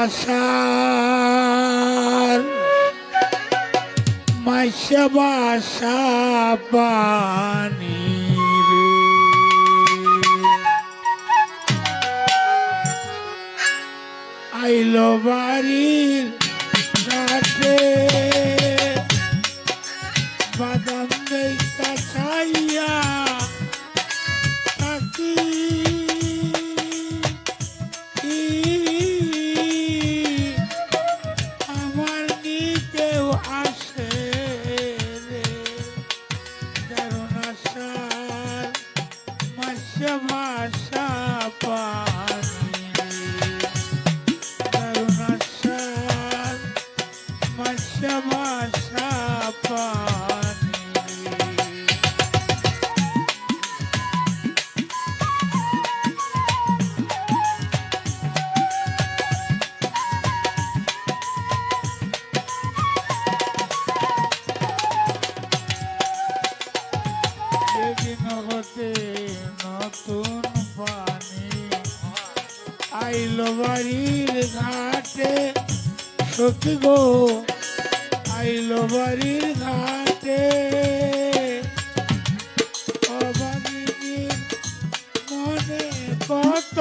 আশার মাসা বাসা পানি আইলো বাড়ির ঘাটে বাদাম হতে নতুন পানি। আইলো বাড়ির ঘাটে সখী গো আইলো বাড়ির ঘাটে। মনে কত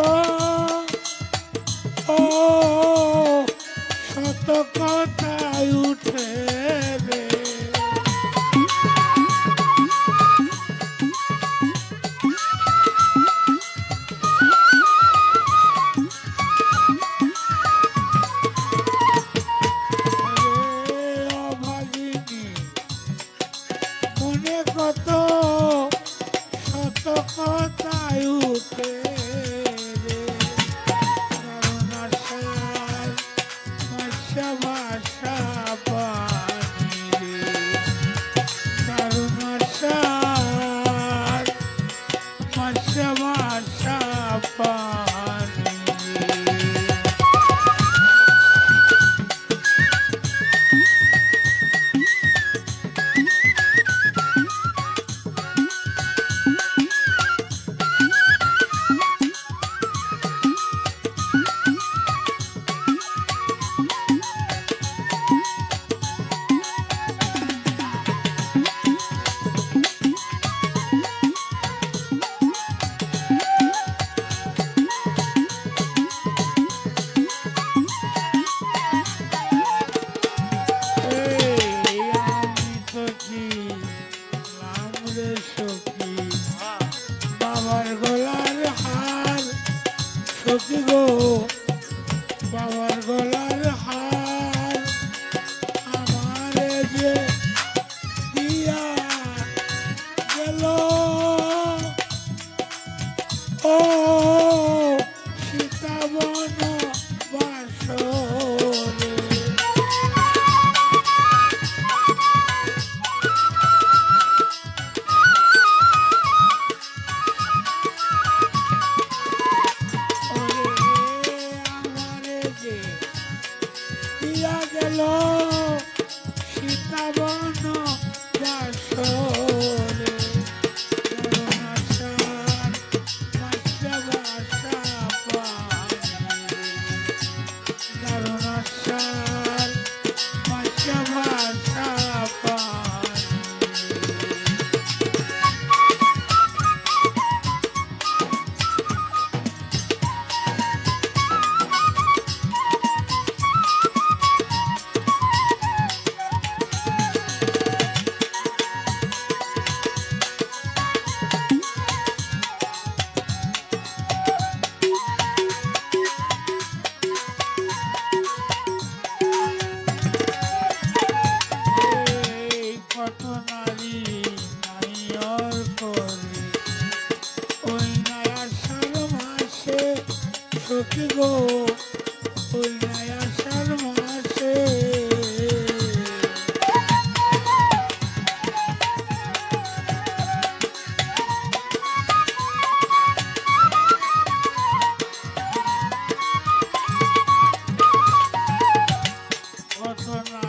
Tamasha. সখী গো বাবার গলার হার আমারে যে দিয়া গেল। Hallelujah, the Lord. কি গো আসার মাসে। কত না